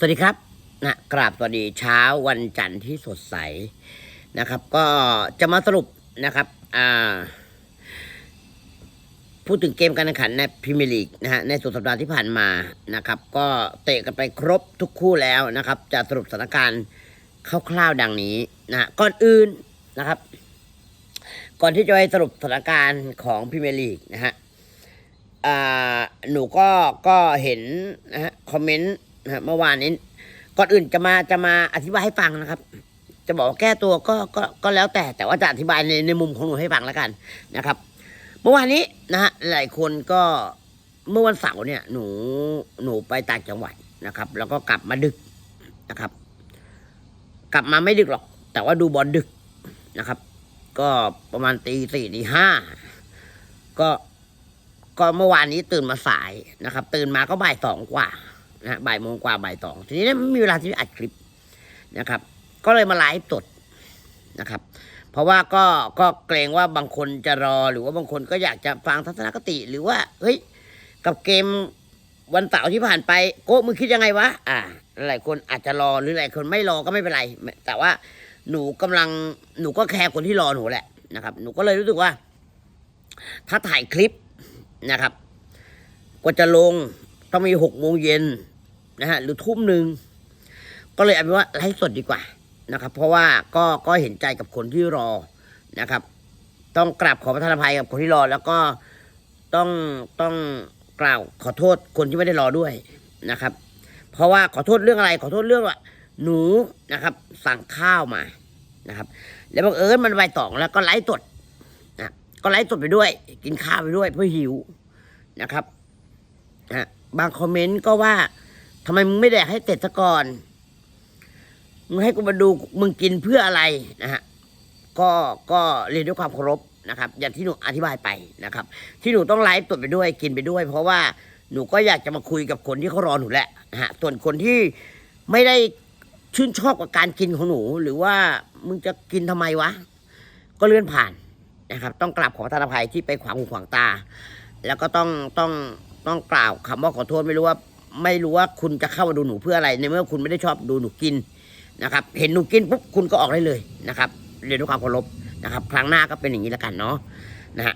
สวัสดีครับนะกราบสวัสดีเช้าวันจันทร์ที่สดใสนะครับ ก็จะมาสรุปนะครับอ่าพูดถึงเกมการแข่งขันในพรีเมียร์ลีกนะฮะในสุดสัปดาห์ที่ผ่านมานะครับ ก็เตะกันไปครบทุกคู่แล้วนะครับ จะสรุปสถานการณ์คร่าวๆดังนี้นะก่อนอื่นนะครับ ก่อนที่จะไปสรุปสถานการณ์ของพรีเมียร์ลีกนะฮะหนูก็ก็เห็นนะฮะคอมเมนต์ นะเมื่อวานนี้ก่อนอื่นจะมาจะมาอธิบายให้ฟังนะครับ จะบอกว่าแก้ตัวก็ก็ก็แล้วแต่แต่ว่าจะอธิบายในในมุมของหนูให้ฟังแล้วกันนะครับ เมื่อวานนี้นะฮะหลายคนก็เมื่อวันเสาร์เนี่ยหนูหนูไปต่างจังหวัดนะครับ แล้วก็กลับมาดึกนะครับ กลับมาไม่ดึกหรอก แต่ว่าดูบอลดึกนะครับ ก็ประมาณตีสี่ตีห้าก็ก็เมื่อวานนี้ตื่นมาสายนะครับ ตื่นมาก็บ่ายสองกว่า นะฮะบ่ายโมงกว่าบ่ายสองทีนี้ไม่มีเวลาที่จะอัดคลิปนะครับ ก็เลยมาไลฟ์สดนะครับ เพราะว่าก็ก็เกรงว่าบางคนจะรอหรือว่าบางคนก็อยากจะฟังทัศนคติหรือว่าเฮ้ยกับเกมวันเสาร์ที่ผ่านไปโก้มึงคิดยังไงวะอ่าหลายคนอาจจะรอหรือหลายคนไม่รอก็ไม่เป็นไร แต่ว่าหนูกำลังหนูก็แคร์คนที่รอหนูแหละนะครับ หนูก็เลยรู้สึกว่า ถ้าถ่ายคลิปนะครับ กว่าจะลงต้องมีหกโมงเย็น นะฮะหรือทุ่มหนึ่งก็เลยเอาเป็นว่าไลฟ์สดดีกว่านะครับ เพราะว่าก็ก็เห็นใจกับคนที่รอนะครับ ต้องกราบขอประทานอภัยกับคนที่รอ แล้วก็ต้องต้องกล่าวขอโทษคนที่ไม่ได้รอด้วยนะครับ เพราะว่าขอโทษเรื่องอะไร ขอโทษเรื่องว่าหนูนะครับ สั่งข้าวมานะครับ แล้วบังเอิญมันใบตองแล้วก็ไลฟ์สดนะก็ไลฟ์สดไปด้วย กินข้าวไปด้วยเพื่อหิวนะครับนะบางคอมเมนต์ก็ว่า ทำไมมึงไม่แดกให้เสร็จซะก่อน มึงให้กูมาดูมึงกินเพื่ออะไรนะฮะ ก็ก็เรียนด้วยความเคารพนะครับ อย่างที่หนูอธิบายไปนะครับ ที่หนูต้องไลฟ์สดไปด้วยกินไปด้วย เพราะว่าหนูก็อยากจะมาคุยกับคนที่เขารอหนูแหละนะฮะ ส่วนคนที่ไม่ได้ชื่นชอบกับการกินของหนู หรือว่ามึงจะกินทำไมวะ ก็เลื่อนผ่านนะครับ ต้องกราบขอทานอภัยที่ไปขวางหูขวางตา แล้วก็ต้องต้องต้องกล่าวคำว่าขอโทษไม่รู้ว่า ไม่รู้ว่าคุณจะเข้ามาดูหนูเพื่ออะไร ในเมื่อคุณไม่ได้ชอบดูหนูกินนะครับ เห็นหนูกินปุ๊บคุณก็ออกได้เลยนะครับเรียนด้วยความเคารพนะครับ ครั้งหน้าก็เป็นอย่างนี้แล้วกันเนาะนะฮะ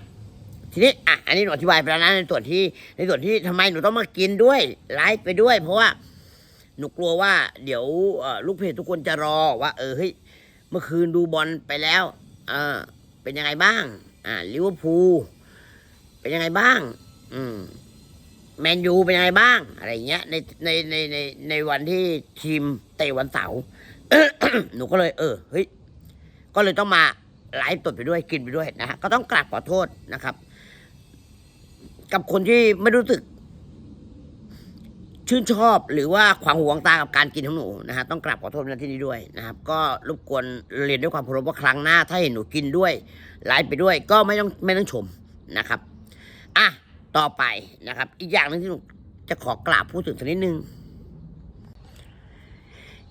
ทีนี้อะอันนี้หนูอธิบายไปแล้วนะในส่วนที่ในส่วนที่ทำไมหนูต้องมากินด้วยไลฟ์ไปด้วย เพราะว่าหนูกลัวว่า เดี๋ยวลูกเพจทุกคนจะรอว่า เออเฮ้ยเมื่อคืนดูบอลไปแล้วเออเป็นยังไงบ้าง อ่าลิเวอร์พูลเป็นยังไงบ้าง อืม แมนยูเป็นยังไงบ้าง อะไรเงี้ยในในในในในวันที่ทีมเตะวันเสาร์หนูก็เลย เออเฮ้ยก็เลยต้องมาไลฟ์สดไปด้วยกินไปด้วยนะฮะก็ต้องกราบขอโทษนะครับ กับคนที่ไม่รู้สึก ชื่นชอบหรือว่าขวางหูขวางตากับการกินของหนูนะฮะต้องกราบขอโทษในที่นี้ด้วยนะครับ ก็รบกวนเรียนด้วยความเคารพว่าครั้งหน้า ถ้าเห็นหนูกินด้วยไลฟ์ไปด้วย ก็ไม่ต้องไม่ต้องชมนะครับ อะ ต่อไปนะครับ อีกอย่างหนึงที่หนูจะขอกราบพูดถึงสักนิดนึง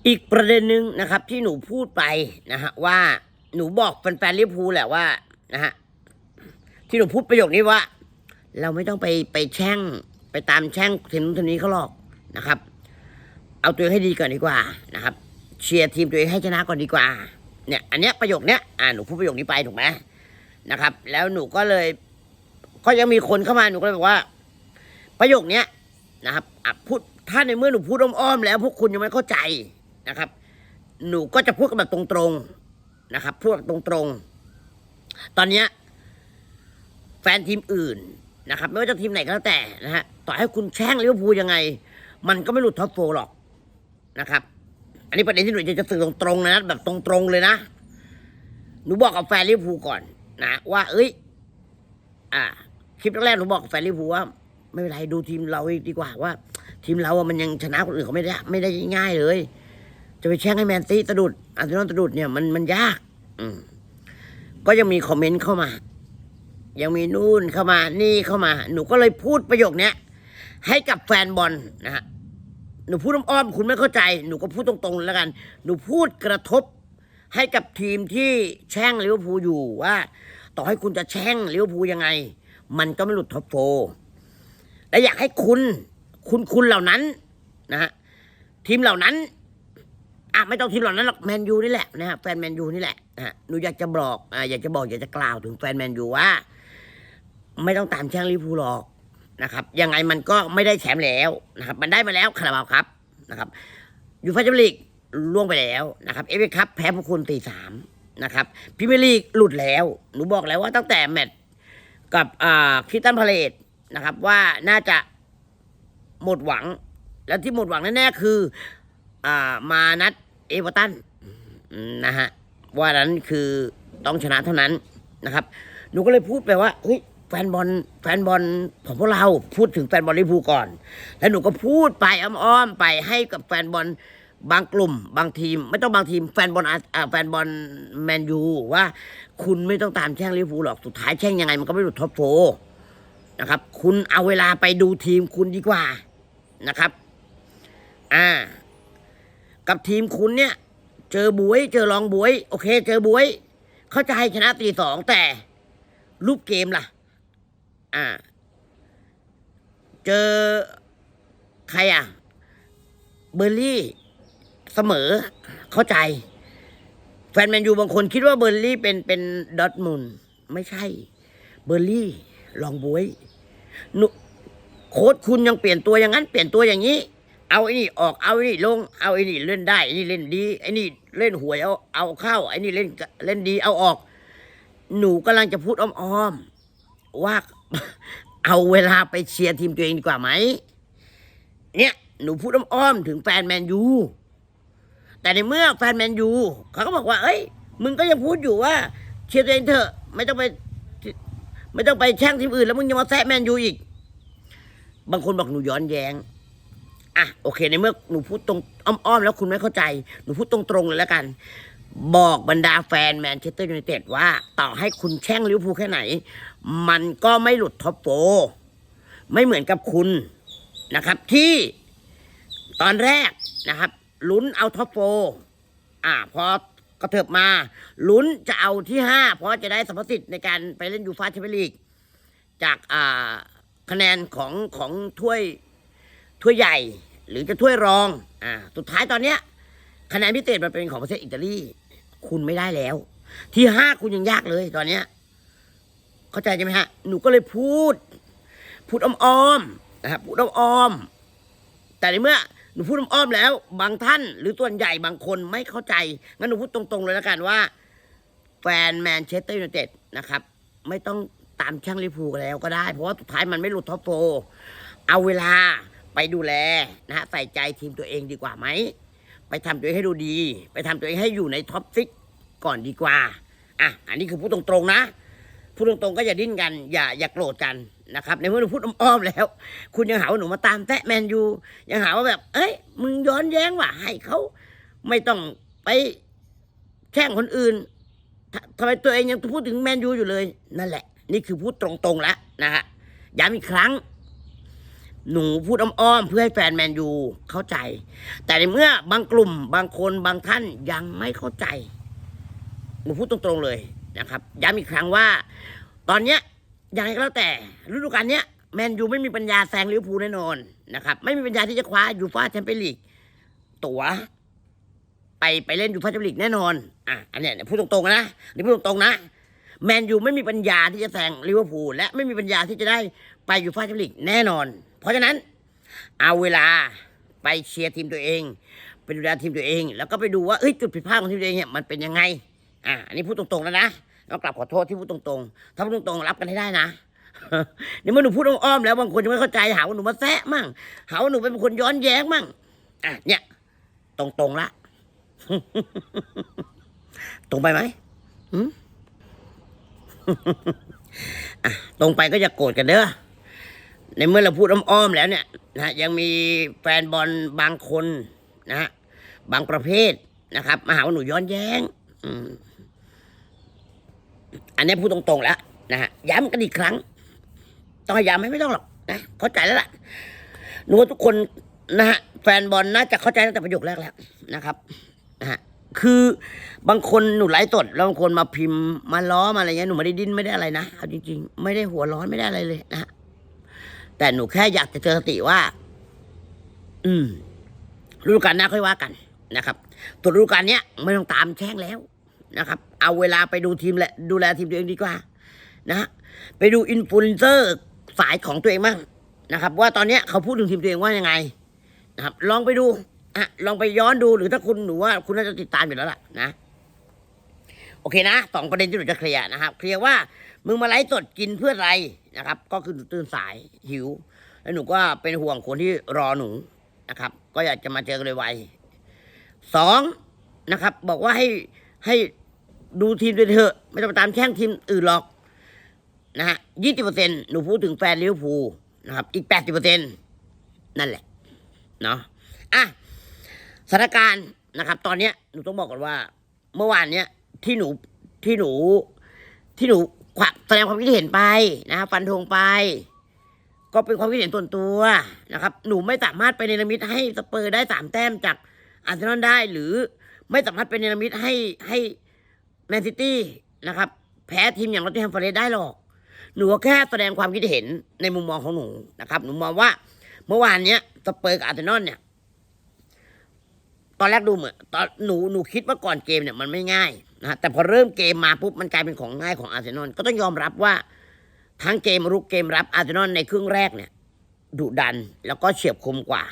อีกประเด็นหนึ่งนะครับ ที่หนูพูดไปนะฮะว่าหนูบอกแฟนๆลิฟท์พูลแหละว่านะฮะที่หนูพูดประโยคนี้ว่า เราไม่ต้องไปไปแช่ง ไปตามแช่งทีมนู้นทีมนี้เขาหรอกนะครับ เอาตัวเองให้ดีก่อนดีกว่านะครับ เชียร์ทีมตัวเองให้ชนะก่อนดีกว่า เนี่ย อันเนี้ยประโยคเนี้ยอ่าหนูพูดประโยคนี้ไปถูกไหมนะครับ แล้วหนูก็เลย ก็ยังมีคนเข้ามาหนูก็เลยบอกว่า ประโยคเนี้ยนะครับพูดถ้าในเมื่อหนูพูดอ้อมๆแล้ว พวกคุณยังไม่เข้าใจนะครับ หนูก็จะพูดกันแบบตรงๆนะครับพูดแบบตรงๆ ตอนเนี้ยแฟนทีมอื่นนะครับ ไม่ว่าจะทีมไหนก็แล้วแต่นะฮะต่อให้คุณแช่งลิเวอร์พูลยังไง มันก็ไม่หลุดท็อปโฟหรอกนะครับ อันนี้ประเด็นที่หนูจะจะสื่อตรงๆนะแบบตรงๆเลยนะหนูบอกกับแฟนลิเวอร์พูลก่อนนะว่า เอ้ย อ่า คลิปแรกหนูบอกแฟนลิเวอร์พูลว่าไม่เป็นไรดูทีมเราดีกว่าว่า ทีมเราอะมันยังชนะคนอื่นเขาไม่ได้ไม่ได้ง่ายเลย จะไปแช่งให้แมนซีสะดุดอาร์เซนอลสะดุดเนี่ยมันมันยาก อืมก็ยังมีคอมเมนต์เข้ามา ยังมีนู่นเข้ามา นี่เข้ามา หนูก็เลยพูดประโยคเนี้ยให้กับแฟนบอลนะฮะหนูพูดอ้อมๆคุณไม่เข้าใจ หนูก็พูดตรงๆแล้วกัน หนูพูดกระทบให้กับทีมที่แช่งลิเวอร์พูลอยู่ว่า ต่อให้คุณจะแช่งลิเวอร์พูลยังไง มันก็ไม่หลุดท็อปโฟร์และอยากให้คุณ คุณคุณเหล่านั้นนะฮะทีมเหล่านั้นอะไม่ต้องทีมเหล่านั้นหรอกแมนยูนี่แหละนะฮะแฟนแมนยูนี่แหละนะฮะหนูอยากจะบอกอ่าอยากจะบอกอยากจะกล่าวถึงแฟนแมนยูว่า ไม่ต้องตามแช่งลิพูหรอกนะครับยังไงมันก็ไม่ได้แชมป์แล้วนะครับ มันได้มาแล้วคาราบาวครับนะครับยูฟ่าแชมเปี้ยนลีกล่วงไปแล้วนะครับเอฟเอคัพแพ้พวกคุณตีสามนะครับพรีเมียร์ลีกหลุดแล้ว หนูบอกแล้วว่าตั้งแต่แมตช์ กับอ่าคริสตันพาเลตนะครับ ว่าน่าจะหมดหวัง แล้วที่หมดหวังแน่ๆคือ อ่ามานัดเอเวอร์ตันนะฮะว่านั้นคือต้องชนะเท่านั้นนะครับหนูก็เลยพูดไปว่าเฮ้ยแฟนบอลแฟนบอลของพวกเราพูดถึงแฟนบอลลิเวอร์พูลก่อน แล้วหนูก็พูดไปอ้อมๆไปให้กับแฟนบอล บางกลุ่ม บางทีม ไม่ต้องบางทีมแฟนบอลอาอ่าแฟนบอลแมนยูว่า คุณไม่ต้องตามแช่งลิเวอร์พูลหรอกสุดท้ายแช่งยังไงมันก็ไม่หลุดท็อปโฟร์นะครับ คุณเอาเวลาไปดูทีมคุณดีกว่านะครับ อ่า กับทีมคุณเนี่ย เจอบวย เจอรองบวย โอเค เจอบวย เข้าใจชนะตีสองแต่รูปเกมล่ะ อ่า เจอใครอะ เบอร์ลี่ เสมอเข้าใจ แฟนแมนยูบางคนคิดว่าเบอร์ลี่เป็นเป็นดอทมุนไม่ใช่ เบอร์ลี่ลองบวยหนุโค้ชคุณยังเปลี่ยนตัวอย่างนั้นเปลี่ยนตัวอย่างนี้ เอาไอ้นี่ออกเอาไอ้นี่ลง เอาไอ้นี่เล่นได้ไอ้นี่เล่นดีไอ้นี่เล่นหวยเอาเอาเข้าไอ้นี่เล่นเล่นดีเอาออก หนูกำลังจะพูดอ้อมๆว่าเอาเวลาไปเชียร์ทีมตัวเองดีกว่าไหม เนี่ย หนูพูดอ้อมๆถึงแฟนแมนยู แต่ในเมื่อแฟนแมนยูเขาก็บอกว่า เอ้ย มึงก็ยังพูดอยู่ว่าเชียร์ตัวเองเถอะ ไม่ต้องไป ไม่ต้องไปแช่งทีมอื่น แล้วมึงยังมาแซะแมนยูอีก บางคนบอกหนูย้อนแย้งอะโอเคในเมื่อหนูพูดตรงอ้อมๆแล้วคุณไม่เข้าใจ หนูพูดตรงๆเลยแล้วกัน บอกบรรดาแฟนแมนเชสเตอร์ยูไนเต็ดว่า ต่อให้คุณแช่งลิเวอร์พูลแค่ไหน มันก็ไม่หลุดท็อปโฟร์ไม่เหมือนกับคุณนะครับ ที่ตอนแรกนะครับ ลุ้นเอาท็อปโฟร์อ่าพอกระเถิบมาลุ้นจะเอาที่ห้าเพราะจะได้สัมประสิทธิ์ในการไปเล่นยูฟ่าแชมเปี้ยนลีกจากอ่าคะแนนของของถ้วยถ้วยใหญ่ หรือจะถ้วยรองอ่าสุดท้ายตอนเนี้ยคะแนนพิเศษมันเป็นของประเทศอิตาลีคุณไม่ได้แล้ว ที่ห้าคุณยังยากเลยตอนเนี้ยเข้าใจใช่ไหมฮะหนูก็เลยพูด พูดอ้อมๆนะครับพูดอ้อมๆแต่ในเมื่อ หนูพูดอ้อมๆแล้ว บางท่านหรือส่วนใหญ่บางคนไม่เข้าใจงั้นหนูพูดตรงๆเลยแล้วกันว่า แฟนแมนเชสเตอร์ยูไนเต็ดนะครับ ไม่ต้องตามช่างลิเวอร์พูลกันแล้วก็ได้ เพราะว่าสุดท้ายมันไม่หลุดท็อปโฟร์เอาเวลาไปดูแลนะฮะใส่ใจทีมตัวเองดีกว่าไหม ไปทำตัวเองให้ดูดี ไปทำตัวเองให้อยู่ในท็อปซิกก่อนดีกว่าอะอันนี้คือพูดตรงๆนะ พูดตรงๆก็อย่าดิ้นกัน อย่าอย่าโกรธกันนะครับในเมื่อหนูพูดอ้อมๆแล้ว คุณยังหาว่าหนูมาตามแตะแมนยูยังหาว่าแบบ เอ้ยมึงย้อนแย้งว่ะให้เขาไม่ต้องไปแช่งคนอื่นททำไมตัวเองยังพูดถึงแมนยูอยู่เลย นั่นแหละ นี่คือพูดตรงๆแล้วนะฮะย้ำอีกครั้ง หนูพูดอ้อมๆเพื่อให้แฟนแมนยูเข้าใจ แต่ในเมื่อบางกลุ่มบางคนบางท่านยังไม่เข้าใจ หนูพูดตรงๆเลย นะครับย้ำอีกครั้งว่า ตอนเนี้ยยังไงก็แล้วแต่ฤดูกาลเนี้ยแมนยูไม่มีปัญญาแซงลิเวอร์พูลแน่นอนนะครับ ไม่มีปัญญาที่จะคว้ายูฟ่าแชมเปี้ยนลีกตั๋วไปไปเล่นยูฟ่าแชมเปี้ยนลีกแน่นอนอะอันเนี้ยพูดตรงๆนะนี่พูดตรงๆนะแมนยูไม่มีปัญญาที่จะแซงลิเวอร์พูลและไม่มีปัญญาที่จะได้ไปยูฟ่าแชมเปี้ยนลีกแน่นอน เพราะฉะนั้นเอาเวลาไปเชียร์ทีมตัวเอง ไปดูแลทีมตัวเอง แล้วก็ไปดูว่าเอ้ยจุดผิดพลาดของทีมตัวเองเนี่ยมันเป็นยังไง อะอันนี้พูดตรงๆแล้วนะต้องกลับขอโทษที่พูดตรงๆ ถ้าพูดตรงๆรับกันให้ได้นะเดี๋ยวเมื่อหนูพูดอ้อมๆแล้วบางคนจะไม่เข้าใจหาว่าหนูมาแซะมั่งหาว่าหนูเป็นคนย้อนแย้งมั่งอะเนี่ย ตรงๆละตรงไปไหมหืมอะตรงไปก็อย่าโกรธกันเด้อในเมื่อเราพูดอ้อมๆแล้วเนี่ยนะฮะยังมีแฟนบอลบางคนนะฮะบางประเภทนะครับมาหาว่าหนูย้อนแย้ง อืม อันนี้พูดตรงๆแล้วนะฮะย้ำกันอีกครั้ง ต้องย้ำไหมไม่ต้องหรอกนะเข้าใจแล้วล่ะหนูว่าทุกคนนะฮะแฟนบอลน่าจะเข้าใจตั้งแต่ประโยคแรกแล้วนะครับนะฮะคือบางคนหนูไลฟ์สดแล้วบางคนมาพิมพ์มาล้อมาอะไรเงี้ยหนูไม่ได้ดิ้นไม่ได้อะไรนะเอาจริง ๆ ไม่ได้หัวร้อนไม่ได้อะไรเลยนะฮะแต่หนูแค่อยากจะเจอสติว่า อืมฤดูกาลหน้าค่อยว่ากันนะครับตัวฤดูกาลเนี้ยไม่ต้องตามแช่งแล้วนะครับ เอาเวลาไปดูทีมและดูแลทีมตัวเองดีกว่า นะ ไปดูอินฟลูเอนเซอร์สายของตัวเองบ้างนะครับ ว่าตอนเนี้ยเขาพูดถึงทีมตัวเองว่ายังไง นะครับ ลองไปดูอะลองไปย้อนดูหรือถ้าคุณหนูว่าคุณน่าจะติดตามอยู่แล้วล่ะนะ โอเคนะสองประเด็นที่หนูจะเคลียร์นะครับ เคลียร์ว่ามึงมาไลฟ์สดกินเพื่ออะไรนะครับ ก็คือหนูตื่นสายหิว แล้วหนูก็เป็นห่วงคนที่รอหนูนะครับ ก็อยากจะมาเจอกันเลยไวสองนะครับ บอกว่าให้ให้ ดูทีมด้วยเถอะไม่ต้องไปตามแช่งทีมอื่นหรอกนะฮะยี่สิบเปอร์เซ็นหนูพูดถึงแฟนลิเวอร์พูลนะครับ อีกแปดสิบเปอร์เซ็นนั่นแหละ เนาะอะสถานการณ์นะครับ ตอนเนี้ยหนูต้องบอกก่อนว่า เมื่อวานเนี้ยที่หนูที่หนูที่หนูขวะแสดงความคิดเห็นไปนะครับฟันธงไป ก็เป็นความคิดเห็นส่วนตัวนะครับ หนูไม่สามารถไปเนรมิตให้สเปอร์ได้สามแต้มจากอาร์เซนอลได้ หรือไม่สามารถเป็นเนรมิตให้ให้ นซิตี้นะครับ แพ้ทีมอย่างลอตเทมฟอร์เรสได้หรอก หนูแค่แสดงความคิดเห็นในมุมมองของหนูนะครับ หนูมองว่า เมื่อวานเนี้ยสเปอร์กับอาร์เซนอลเนี่ย ตอนแรกดูเหมือนตอนหนูหนูคิดว่าก่อนเกมเนี่ยมันไม่ง่ายนะแต่พอเริ่มเกมมาปุ๊บมันกลายเป็นของง่ายของอาร์เซนอลก็ต้องยอมรับว่าทั้งเกมรุกเกมรับอาร์เซนอลในครึ่งแรกเนี่ยดุดันแล้วก็เฉียบคมกว่า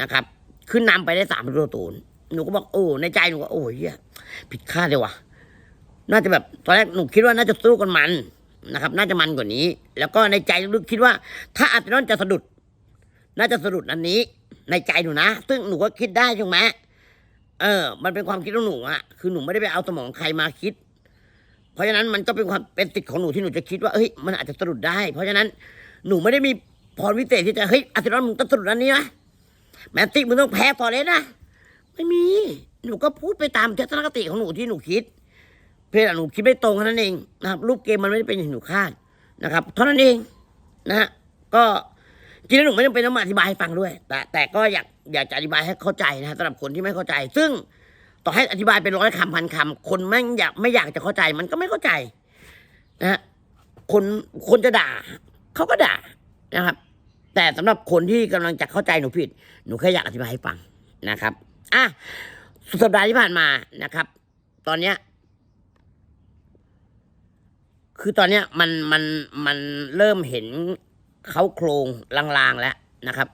นะครับ ขึ้นนำไปได้สามประตูศูนย์หนูก็บอกโอ้ในใจหนูก็โอ้ยผิดคาดเลยว่ะ น่าจะแบบตอนแรกหนูคิดว่าน่าจะสู้กันมันนะครับ น่าจะมันกว่านี้ แล้วก็ในใจลึกคิดว่า ถ้าอาร์เซนอลจะสะดุด น่าจะสะดุดอันนี้ ในใจหนูนะ ซึ่งหนูก็คิดได้ใช่ไหมเออ มันเป็นความคิดของหนูอะคือหนูไม่ได้ไปเอาสมองใครมาคิด เพราะฉะนั้นมันก็เป็นความเป็นสิทธิ์ของหนูที่หนูจะคิดว่าเฮ้ยมันอาจจะสะดุดได้ เพราะฉะนั้นหนูไม่ได้มีพรวิเศษที่จะเฮ้ยอาร์เซนอลมึงต้องสะดุดอันนี้นะแมนติมึงต้องแพ้ฟอเรสนะไม่มี หนูก็พูดไปตามทัศนคติของหนูที่หนูคิด เพียงแต่หนูคิดไม่ตรงเท่านั้นเองนะครับรูปเกมมันไม่ได้เป็นอย่างหนูคาดนะครับเท่านั้นเองนะฮะก็จริงๆหนูไม่จำเป็นต้องมาอธิบายให้ฟังด้วย แต่แต่ก็อยากอยากจะอธิบายให้เข้าใจนะฮะสำหรับคนที่ไม่เข้าใจ ซึ่งต่อให้อธิบายเป็นร้อยคำพันคำคนแม่งอยากไม่อยากจะเข้าใจมันก็ไม่เข้าใจนะฮะคนคนจะด่าเขาก็ด่านะครับ แต่สำหรับคนที่กำลังจะเข้าใจหนูผิด หนูแค่อยากอธิบายให้ฟังนะครับอะสุดสัปดาห์ที่ผ่านมานะครับ ตอนเนี้ย คือตอนเนี้ยมันมันมันเริ่มเห็นเขาโครงลางๆแล้วนะครับ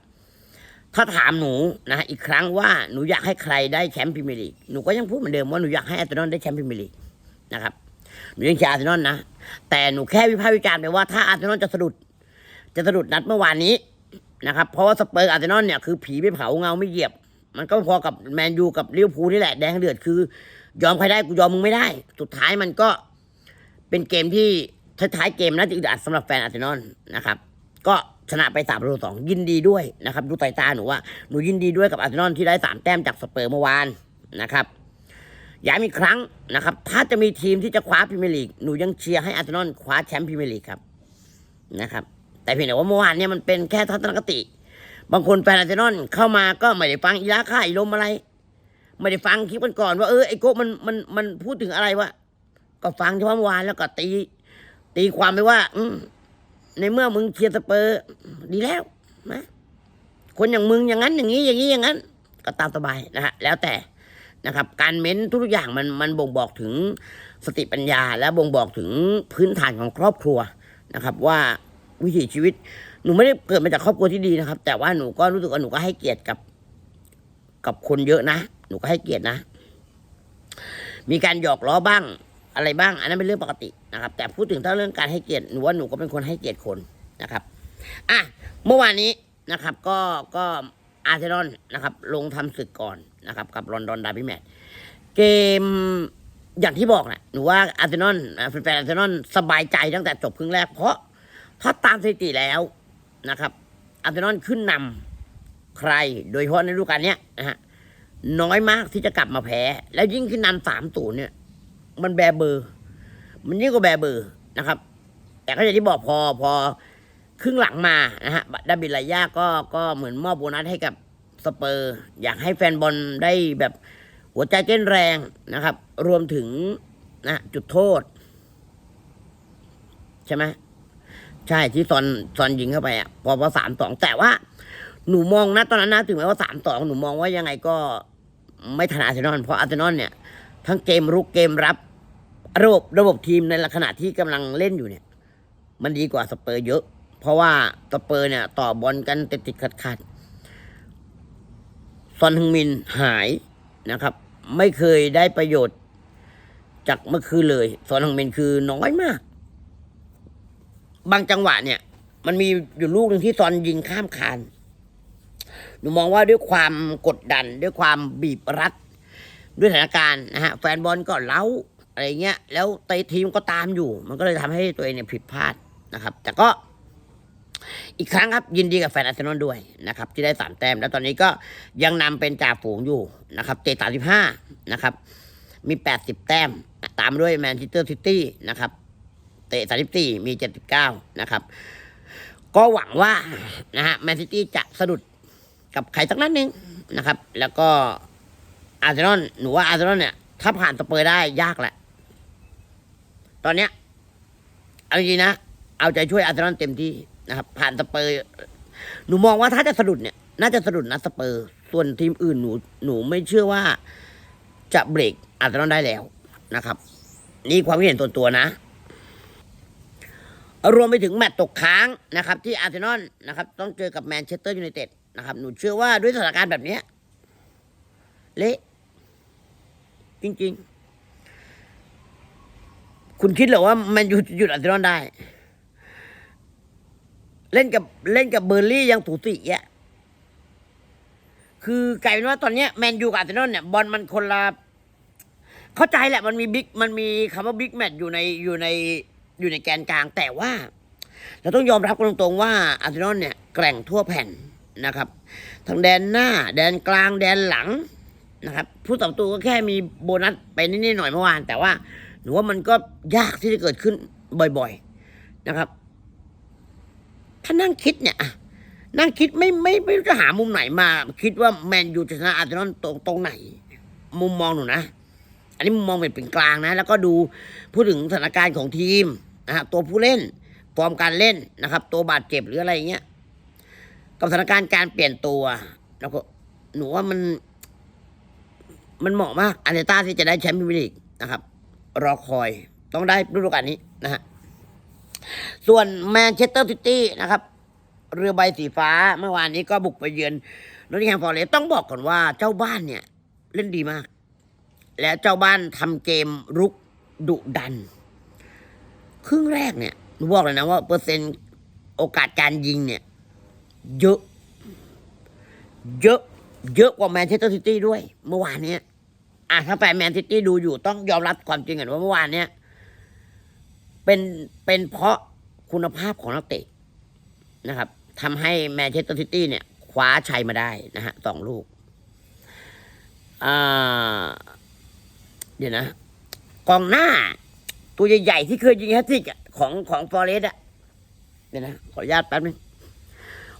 ถ้าถามหนูนะอีกครั้งว่าหนูอยากให้ใครได้แชมป์พรีเมียร์ลีกหนูก็ยังพูดเหมือนเดิมว่าหนูอยากให้อาร์เซนอลได้แชมป์พรีเมียร์ลีกนะครับหนูยังเชียร์อาร์เซนอลนะแต่หนูแค่วิพากษ์วิจารณ์ไปว่าถ้าอาร์เซนอลจะสะดุด จะสะดุดนัดเมื่อวานนี้นะครับเพราะว่าสเปอร์อาร์เซนอลเนี่ยคือผีไม่เผาเงาไม่เหยียบ มันก็พอกับแมนยูกับลิเวอร์พูลนี่แหละแดงเดือดคือยอมใครได้กูยอมมึงไม่ได้ สุดท้ายมันก็ เกมที่ท้ายๆเกมน่าจะอึดอัดสำหรับแฟนอาร์เซนอลนะครับก็ชนะไปสามประตูสองยินดีด้วยนะครับ ดูสายตาหนูว่าหนูยินดีด้วยกับอาร์เซนอลที่ได้สามแต้มจากสเปอร์เมื่อวานนะครับย้ำอีกครั้งนะครับ ถ้าจะมีทีมที่จะคว้าพรีเมียร์ลีกหนูยังเชียร์ให้อาร์เซนอลคว้าแชมป์พรีเมียร์ลีกครับนะครับ แต่เพียงแต่ว่าเมื่อวานเนี่ยมันเป็นแค่ทัศนคติ บางคนแฟนอาร์เซนอลเข้ามาก็ไม่ได้ฟังอีลาค่าอีลมอะไร ไม่ได้ฟังคลิปกันก่อนว่าเออไอโก้มันมันมันพูดถึงอะไรวะ ก็ฟังเฉพาะเมื่อวานแล้วก็ตี ตีความไปว่า อืในเมื่อมึงเชียร์สเปอร์ ดีแล้วนะคนอย่างมึงอย่างนั้น อย่างนี้อย่างนี้อย่างนั้น ก็ตามสบายนะฮะแล้วแต่นะครับ การเม้นทุกอย่างมันมันบ่งบอกถึงสติปัญญา และบ่งบอกถึงพื้นฐานของครอบครัวนะครับ ว่าวิถีชีวิต หนูไม่ได้เกิดมาจากครอบครัวที่ดีนะครับ แต่ว่าหนูก็รู้สึกว่าหนูก็ให้เกียรติกับกับคนเยอะนะ หนูก็ให้เกียรตินะ มีการหยอกล้อบ้าง อะไรบ้าง อันนั้นเป็นเรื่องปกตินะครับ แต่พูดถึงถ้าเรื่องการให้เกียรติหนูว่าหนูก็เป็นคนให้เกียรติคนนะครับอะเมื่อวานนี้นะครับ ก็ก็อาร์เซนอลนะครับ ลงทำศึกก่อนนะครับ กับลอนดอนดาร์บี้แมตช์เกมอย่างที่บอกแหละหนูว่าอาร์เซนอลแฟนอาร์เซนอลสบายใจตั้งแต่จบครึ่งแรก เพราะถ้าตามสถิติแล้วนะครับ อาร์เซนอลขึ้นนำใครโดยเฉพาะในฤดูกาลเนี้ยนะฮะน้อยมากที่จะกลับมาแพ้ แล้วยิ่งขึ้นนำสามตูนย์เนี่ย มันแบเบอร์ มันยิ่งกว่าแบเบอร์นะครับ แต่ก็อย่างที่บอกพอพอครึ่งหลังมานะฮะดาบิดลายาก็ก็เหมือนมอบโบนัสให้กับสเปอร์ อยากให้แฟนบอลได้แบบหัวใจเต้นแรงนะครับ รวมถึงนะจุดโทษ ใช่ไหมใช่ที่ซอนซอนยิงเข้าไปอะพอพอสามสองแต่ว่า หนูมองนะตอนนั้นนะถึงแม้ว่าสามสองหนูมองว่ายังไงก็ไม่ถนัดอาร์เซนอลเพราะอาร์เซนอลเนี่ย ทั้งเกมรุกเกมรับ ระบบระบบทีมในขณะที่กำลังเล่นอยู่เนี่ย มันดีกว่าสเปอร์เยอะ เพราะว่าสเปอร์เนี่ย ต่อบอลกันติดติดขัดขัดซอนฮึงมินหายนะครับ ไม่เคยได้ประโยชน์จากเมื่อคืนเลยซอนฮึงมินคือน้อยมาก บางจังหวะเนี่ย มันมีอยู่ลูกหนึ่งที่ซอนยิงข้ามคานหนูมองว่าด้วยความกดดันด้วยความบีบรัด ด้วยสถานการณ์นะฮะแฟนบอลก็เล้าอะไรเงี้ยแล้วเตะทีมก็ตามอยู่ มันก็เลยทำให้ตัวเองเนี่ยผิดพลาดนะครับ แต่ก็อีกครั้งครับยินดีกับแฟนอาร์เซนอลด้วยนะครับ ที่ได้สามแต้ม แล้วตอนนี้ก็ยังนำเป็นจ่าฝูงอยู่นะครับเตะสามสิบห้านะครับ มีแปดสิบแต้ม ตามด้วยแมนเชสเตอร์ซิตี้นะครับ เตะสามสิบสี่มีเจ็ดสิบเก้านะครับ ก็หวังว่านะฮะแมนซิตี้จะสะดุดกับใครสักนัดหนึ่งนะครับ แล้วก็ อาร์เซนอลหนูว่าอาร์เซนอลเนี่ย ถ้าผ่านสเปอร์ได้ยากแหละ ตอนเนี้ย เอาจริงนะ เอาใจช่วยอาร์เซนอลเต็มที่นะครับ ผ่านสเปอร์ หนูมองว่าถ้าจะสะดุดเนี่ย น่าจะสะดุดนะสเปอร์ ส่วนทีมอื่นหนู หนูไม่เชื่อว่า จะเบรกอาร์เซนอลได้แล้วนะครับ นี่ความเห็นส่วนตัวนะรวมไปถึงแมตตช์ตกค้างนะครับ ที่อาร์เซนอลนะครับ ต้องเจอกับแมนเชสเตอร์ยูไนเต็ดนะครับ หนูเชื่อว่าด้วยสถานการณ์แบบเนี้ยเละ จริง ๆ คุณคิดเหรอว่าแมนยูหยุดอาร์เซนอลได้ เล่นกับเล่นกับเบอร์ลี่ยังถูสีอะคือกลายเป็นว่าตอนเนี้ยแมนยูกับอาร์เซนอลเนี่ยบอลมันคนละเข้าใจแหละมันมีบิ๊กมันมีคำว่าบิ๊กแมตช์อยู่ในอยู่ในอยู่ในแกนกลาง แต่ว่า เราต้องยอมรับกันตรงๆว่าอาร์เซนอลเนี่ยแกร่งทั่วแผ่นนะครับ ทั้งแดนหน้า แดนกลางแดนหลัง นะครับผู้ต่อตัวก็แค่มีโบนัสไปนิดๆหน่อยเมื่อวาน แต่ว่าหนูว่ามันก็ยากที่จะเกิดขึ้นบ่อย ๆนะครับ ถ้านั่งคิดเนี่ยนั่งคิดไม่ไม่ไม่รู้จะหามุมไหนมา คิดว่าแมนยูจะชนะอาร์เซนอลตรงตรงไหน มุมมองหนูนะ อันนี้มุมมองเป็นเป็นกลางนะ แล้วก็ดูพูดถึงสถานการณ์ของทีมนะฮะตัวผู้เล่นฟอร์มการเล่นนะครับ ตัวบาดเจ็บหรืออะไรเงี้ยกับสถานการณ์การเปลี่ยนตัว แล้วก็หนูว่ามัน มันเหมาะมากอาร์เตต้าที่จะได้แชมป์พรีเมียร์ลีกนะครับ รอคอยต้องได้ฤดูกาลนี้นะฮะส่วนแมนเชสเตอร์ซิตี้นะครับ เรือใบสีฟ้าเมื่อวานนี้ก็บุกไปเยือนนอตติงแฮมฟอร์เรสต้องบอกก่อนว่าเจ้าบ้านเนี่ย เล่นดีมาก และเจ้าบ้านทำเกมรุกดุดัน ครึ่งแรกเนี่ยหนูบอกเลยนะว่า เปอร์เซ็นต์โอกาสการยิงเนี่ย เยอะ เยอะ เยอะกว่าแมนเชสเตอร์ซิตี้ด้วย เมื่อวานเนี้ยอะถ้าแฟนแมนซิตี้ดูอยู่ต้องยอมรับความจริงกันว่าเมื่อวานเนี้ยเป็นเป็นเพราะคุณภาพของนักเตะนะครับทำให้แมนเชสเตอร์ซิตี้เนี่ยคว้าชัยมาได้นะฮะสองลูกเดี๋ยวนะ กองหน้า ตัวใหญ่ๆที่เคยยิงแฮตทริกของของฟอเรสต์อะเดี๋ยวนะ ขออนุญาตแป๊บนึง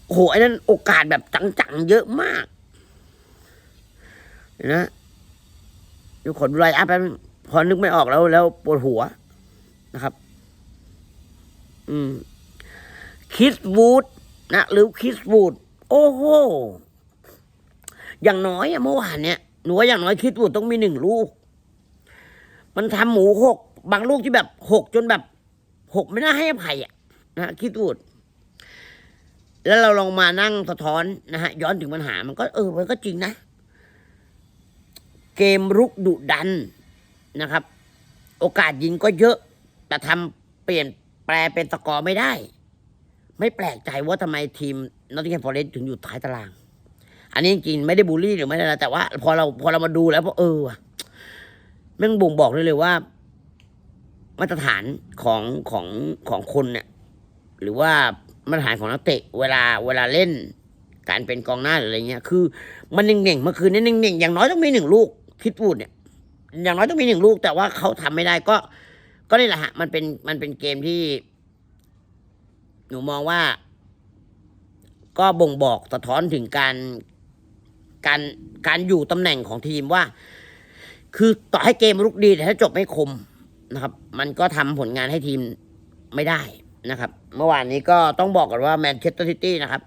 โอ้โหไอ้นั่นโอกาสแบบจังๆ เยอะมาก เดี๋ยวนะดี๋ยวขอดูไลน์อัพแป๊บพอนึกไม่ออกแล้ว แล้วปวดหัวนะครับ อืมคิสวูดนะหรือคิสวูดโอ้โห อย่างน้อยอะเมื่อวานเนี่ยหนูว่าอย่างน้อยคิดวูดต้องมีหนึ่งลูก มันทำหมูหกบางลูกที่แบบหกจนแบบหกไม่น่าให้อภัยอะนะคิดวูดแล้วเราลองมานั่งสะท้อนนะฮะ ย้อนถึงปัญหามันก็เออมันก็จริงนะ เกมรุกดุดันนะครับ โอกาสยิงก็เยอะ แต่ทำเปลี่ยนแปลเป็นสกอร์ไม่ได้ ไม่แปลกใจว่าทำไมทีมนอตติงแฮมฟอร์เรสต์ถึงอยู่ท้ายตาราง อันนี้จริงไม่ได้บูลลี่หรือไม่ได้อะแต่ว่า พอเราพอเรามาดูแล้วพอเออว่ะแม่งบ่งบอกเลยเลยว่า มาตรฐานของของของคนเนี่ยหรือว่ามาตรฐานของนักเตะ เวลาเวลาเล่นการเป็นกองหน้าหรืออะไรเงี้ย คือ มันเน่งๆเมื่อคืนนี้เน่งๆอย่างน้อยต้องมีหนึ่งลูก คิดพูดเนี่ย อย่างน้อยต้องมีหนึ่งลูก แต่ว่าเขาทำไม่ได้ก็ ก็นี่แหละฮะ มันเป็นมันเป็นเกมที่ หนูมองว่า ก็บ่งบอกสะท้อนถึงการการการอยู่ตำแหน่งของทีมว่า คือต่อให้เกมรุกดี แต่ถ้าจบไม่คมนะครับ มันก็ทำผลงานให้ทีมไม่ได้นะครับ เมื่อวานนี้ก็ต้องบอกก่อนว่าแมนเชสเตอร์ซิตี้นะครับ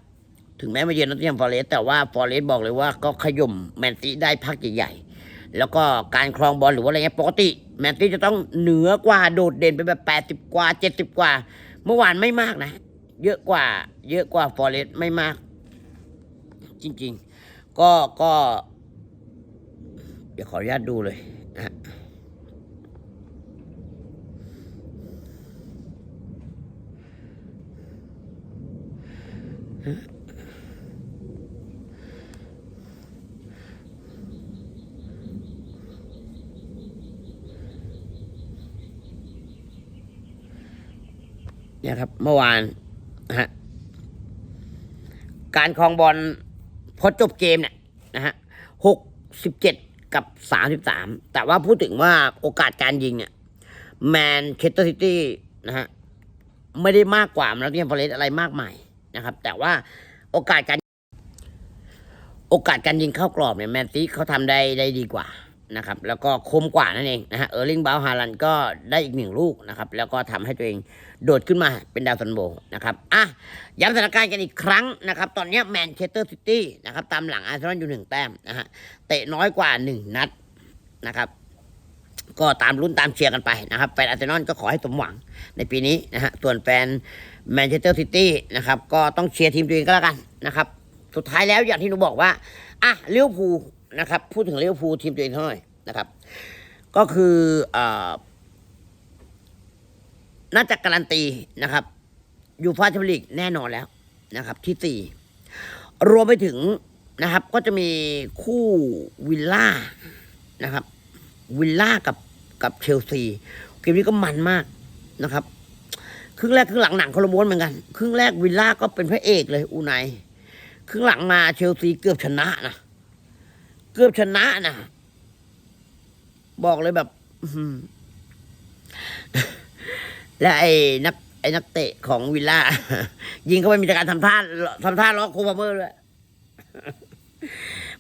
ถึงแม้มาเยือนนอตติงแฮมฟอร์เรสต์แต่ว่าฟอร์เรสต์บอกเลยว่าก็ขย่มแมนซีได้พักใหญ่ๆ แล้วก็การครองบอลหรือว่าอะไรเงี้ยปกติ แมนซีจะต้องเหนือกว่าโดดเด่นไปแบบแปดสิบ80 กว่าเจ็ดสิบกว่า เมื่อวานไม่มากนะ เยอะกว่า เยอะกว่าฟอร์เรสต์ไม่มาก จริง ๆ ก็ก็ เดี๋ยวขออนุญาตดูเลยนะฮะ เนี่ยครับ เมื่อวานนะฮะการครองบอลพอจบเกมเนี่ยนะฮะหกสิบเจ็ดกับสามสิบสามแต่ว่าพูดถึงว่าโอกาสการยิงเนี่ยแมนเชสเตอร์ซิตี้นะฮะไม่ได้มากกว่ามันเทียมฟอเรสอะไรมากมายนะครับ แต่ว่าโอกาสการ โอกาสการยิงเข้ากรอบเนี่ยแมนซีเขาทำได้ได้ดีกว่า นะครับ แล้วก็คมกว่านั่นเองนะฮะเออร์ลิงบาวฮาลันก็ได้อีกหนึ่งลูกนะครับ แล้วก็ทำให้ตัวเองโดดขึ้นมาเป็นดาวซันโบนะครับอะย้ำสถานการณ์กันอีกครั้งนะครับ ตอนนี้แมนเชสเตอร์ซิตี้นะครับตามหลังอาร์เซนอลอยู่หนึ่งแต้มนะฮะเตะน้อยกว่าหนึ่งนัดนะครับก็ตามลุ้นตามเชียร์กันไปนะครับแฟนอาร์เซนอลก็ขอให้สมหวังในปีนี้นะฮะส่วนแฟนแมนเชสเตอร์ซิตี้นะครับก็ต้องเชียร์ทีมตัวเองก็แล้วกันนะครับ สุดท้ายแล้วอย่างที่หนูบอกว่าอะเลี้ยวภูล นะครับ พูดถึงเลี้ยวภูลทีมตัวเองเท่าไหร่นะครับ ก็คืออน่าจะการันตีนะครับยูฟาแชมเปี้ยนลีกแน่นอนแล้วนะครับ ที่สี่รวมไปถึงนะครับ ก็จะมีคู่วิลล่านะครับ วิลล่ากับกับเชลซีเกมนี้ก็มันมากนะครับครึ่งแรกครึ่งหลังหนังคนละม้วนเหมือนกัน ครึ่งแรกวิลล่าก็เป็นพระเอกเลยอูไนครึ่งหลังมาเชลซีเกือบชนะนะ กือบชนะนะบอกเลยแบบและไอ้นัก ไอ้นักเตะของวิลล่า ยิงเข้าไปมีการทำท่าทำท่าล็อกโคบาเมอร์ด้วย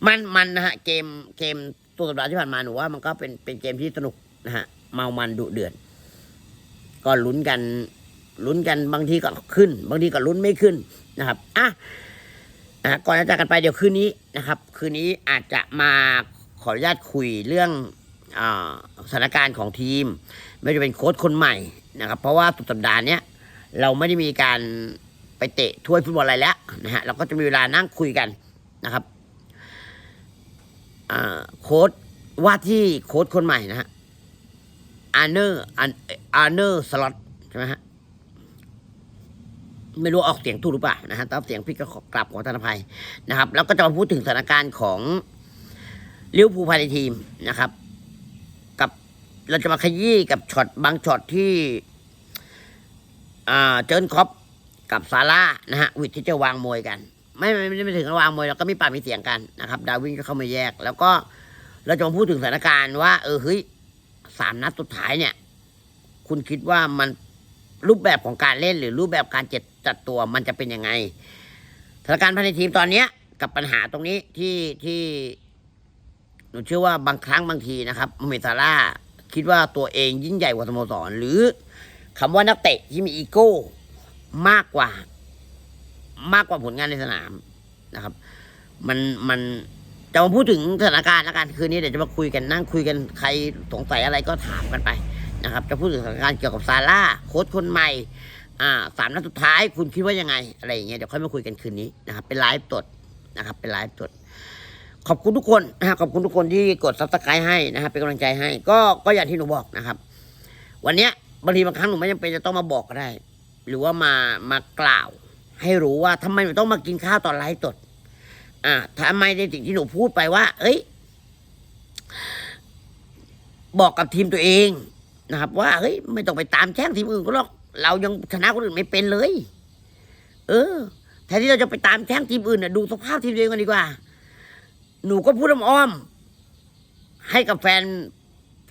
มันมันนะฮะ เกมเกมตัวสัปดาห์ที่ผ่านมาหนูว่ามันก็เป็นเป็นเกมที่สนุกนะฮะ เมามันดุเดือดก็ลุ้นกันลุ้นกันบางทีก็ขึ้น บางทีก็ลุ้นไม่ขึ้นนะครับอะ นะก่อนจะจากกันไปเดี๋ยวคืนนี้นะครับ คืนนี้อาจจะมาขออนุญาตคุยเรื่องอสถานการณ์ของทีม ไม่ว่าจะเป็นโค้ชคนใหม่นะครับ เพราะว่าสุดสัปดาห์นี้เราไม่ได้มีการไปเตะถ้วยฟุตบอลอะไรแล้วนะฮะเราก็จะมีเวลานั่งคุยกันนะครับโค้ชว่าที่โค้ชคนใหม่นะฮะอาร์เนอร์อาร์เนอร์สล็อตใช่ไหมฮะ ไม่รู้ออกเสียงถูกหรือเปล่านะฮะแต่เสียงพี่ก็ขอกลับขอทานภัยนะครับ แล้วก็จะมาพูดถึงสถานการณ์ของลิเวอร์พูลภายในทีมนะครับ กับเราจะมาขยี้กับช็อตบางช็อตที่อ่าเจิร์นครอปกับซาร่านะฮะวิทที่จะวางมวยกัน ไม่ไม่ไม่ถึงวางมวยเราก็มีปากมีเสียงกันนะครับ ดาวินก็เข้ามาแยก แล้วก็เราจะมาพูดถึงสถานการณ์ว่า เออเฮ้ยสามนัดสุดท้ายเนี่ย คุณคิดว่ามันรูปแบบของการเล่นหรือรูปแบบการเจัด จัดตัวมันจะเป็นยังไงสถานการณ์ภายในทีมตอนเนี้ย กับปัญหาตรงนี้ที่ที่หนูเชื่อว่าบางครั้งบางทีนะครับโมเมซาร่าคิดว่าตัวเองยิ่งใหญ่กว่าสโมสรหรือคำว่านักเตะที่มีอีโก้มากกว่า มากกว่าผลงานในสนามนะครับ มันมันจะมาพูดถึงสถานการณ์แล้วกันคืนนี้เดี๋ยวจะมาคุยกันนั่งคุยกันใครสงสัยอะไรก็ถามกันไปนะครับ จะพูดถึงสถานการณ์เกี่ยวกับซาร่าโค้ชคนใหม่ อ่าสามนัดสุดท้ายคุณคิดว่ายังไง อะไรอย่างเงี้ยเดี๋ยวค่อยมาคุยกันคืนนี้นะครับเป็นไลฟ์สดนะครับเป็นไลฟ์สดขอบคุณทุกคนนะขอบคุณทุกคนที่กดซับสไครต์ให้นะครับเป็นกำลังใจให้ ก็ก็อย่างที่หนูบอกนะครับ วันเนี้ยบางทีบางครั้งหนูไม่จำเป็นจะต้องมาบอกก็ได้ หรือว่ามามากล่าว ให้รู้ว่าทำไมหนูต้องมากินข้าวตอนไลฟ์สดอ่าทำไมในสิ่งที่หนูพูดไปว่า เอ้ย บอกกับทีมตัวเองนะครับ ว่าเฮ้ยไม่ต้องไปตามแช่งทีมอื่นก็หรอก เรายังชนะคนอื่นไม่เป็นเลย เออแทนที่เราจะไปตามแช่งทีมอื่นน่ะดูสภาพทีมตัวเองกันดีกว่า หนูก็พูดอ้อมๆให้กับแฟน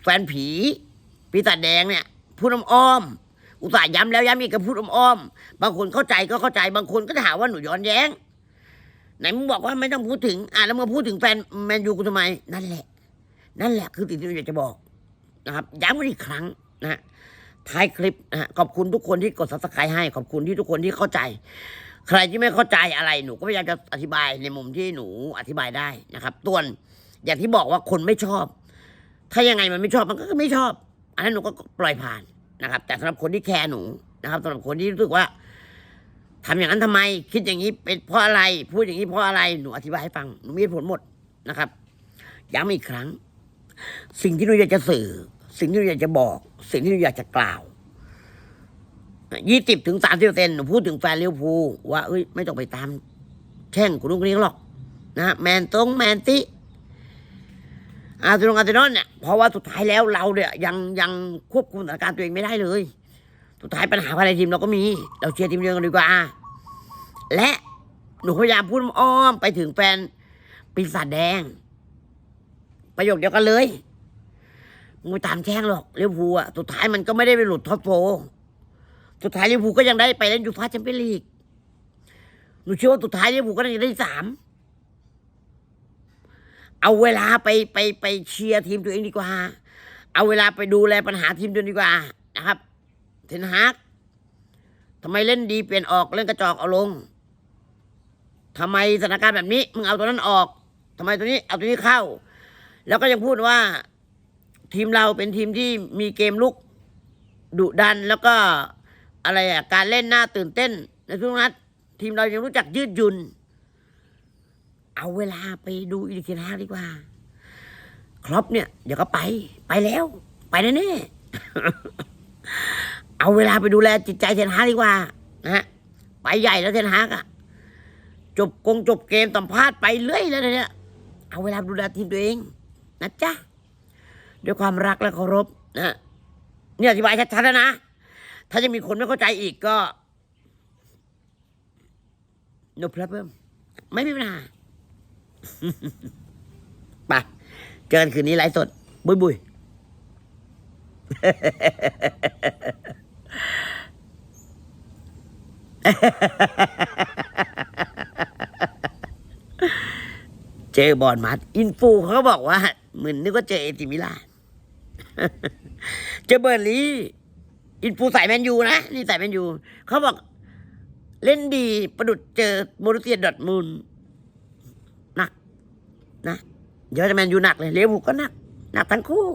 แฟนผีปีศาจแดงเนี่ย พูดอ้อมๆอุตส่าห์ย้ำแล้วย้ำอีกก็พูดอ้อมๆบางคนเข้าใจก็เข้าใจบางคนก็ถามว่าหนูย้อนแย้งไหนมึงบอกว่าไม่ต้องพูดถึง อะแล้วมาพูดถึงแฟนแมนยูกูทำไม นั่นแหละ นั่นแหละคือสิ่งที่หนูอยากจะบอกนะครับย้ำกันอีกครั้งนะฮะ ท้ายคลิปนะฮะขอบคุณทุกคนที่กดซับสไครต์ให้ ขอบคุณที่ทุกคนที่เข้าใจ ใครที่ไม่เข้าใจอะไรหนูก็พยายามจะอธิบายในมุมที่หนูอธิบายได้นะครับตัวนอย่างที่บอกว่าคนไม่ชอบ ถ้ายังไงมันไม่ชอบมันก็ไม่ชอบ อันนั้นหนูก็ปล่อยผ่านนะครับ แต่สำหรับคนที่แคร์หนูนะครับสำหรับคนที่รู้สึกว่าทำอย่างนั้นทำไม คิดอย่างนี้เป็นเพราะอะไร พูดอย่างนี้เพราะอะไรหนูอธิบายให้ฟังหนูมีผลหมดนะครับย้ำอีกครั้ง สิ่งที่หนูอยากจะสื่อ สิ่งที่หนูอยากจะบอก สิ่งที่หนูอยากจะกล่าวยี่สิบถึงสามสิบเปอร์เซนพูดถึงแฟนเลี้ยวภูว่าเอ้ยไม่ต้องไปตามแช่งคนนู้นคนนี้หรอกนะแมนตรงแมนติอาร์เซนอลอาร์เซนอลเนี่ยเพราะว่าสุดท้ายแล้วเราเนี่ยยังยังควบคุมสถานการณ์ตัวเองไม่ได้เลย สุดท้ายปัญหาภายในทีมเราก็มี เราเชียร์ทีมเดียวกันดีกว่า และหนูพยายามพูดอ้อมไปถึงแฟนปีศาจแดง ประโยคเดียวกันเลย ไม่ตามแช่งหรอกลิเวอร์พูลอะสุดท้ายมันก็ไม่ได้ไปหลุดท็อปโฟสุดท้ายลิเวอร์พูก็ยังได้ไปเล่นยูฟ่าแชมเปี้ยนลีกหนูเชื่อว่าสุดท้ายลิเวอร์พูก็ยังได้สามเอาเวลาไปไปไปเชียร์ทีมตัวเองดีกว่า เอาเวลาไปดูแลปัญหาทีมตัวเองดีกว่านะครับเทนฮากทำไมเล่นดีเปลี่ยนออกเล่นกระจอกเอาลงทำไมสถานการณ์แบบนี้มึงเอาตัวนั้นออกทำไมตัวนี้เอาตัวนี้เข้า แล้วก็ยังพูดว่า ทีมเราเป็นทีมที่มีเกมลุกดุดันแล้วก็อะไรอะการเล่นหน้าตื่นเต้น ในทุกนัด ทีมเรายังรู้จักยืดหยุ่น เอาเวลาไปดูอีกทีนาดีกว่า ครอปเนี่ย เดี๋ยวก็ไป ไปแล้ว ไปแน่ๆเอาเวลาไปดูแลจิตใจเทนฮากดีกว่านะฮะไปใหญ่แล้วเทนฮากอะจบกงจบเกมสัมภาษณ์ไปเรื่อยแล้วเนี่ยเอาเวลาดูแลทีมตัวเองนะจ๊ะ ด้วยความรักและเคารพนะเนี่ยอธิบายชัดๆแล้วนะ ถ้าจะมีคนไม่เข้าใจอีกก็ no problem ไม่มีปัญหาไปเจอกันคืนนี้ไลฟ์สด บุยบุยเจอบอลมัดอินฟูเขาบอกว่า เหมือนนึกว่าเจอเอติมิลาน เจอเบอร์ลีอินฟูใส่แมนยูนะนี่ใส่แมนยูเขาบอก เล่นดีประดุดเจอโมรุเซียดอทมูลหนักนะเดี๋ยวจะแมนยูหนักเลยเลี้ยวผูกก็หนัก หนักทั้งคู่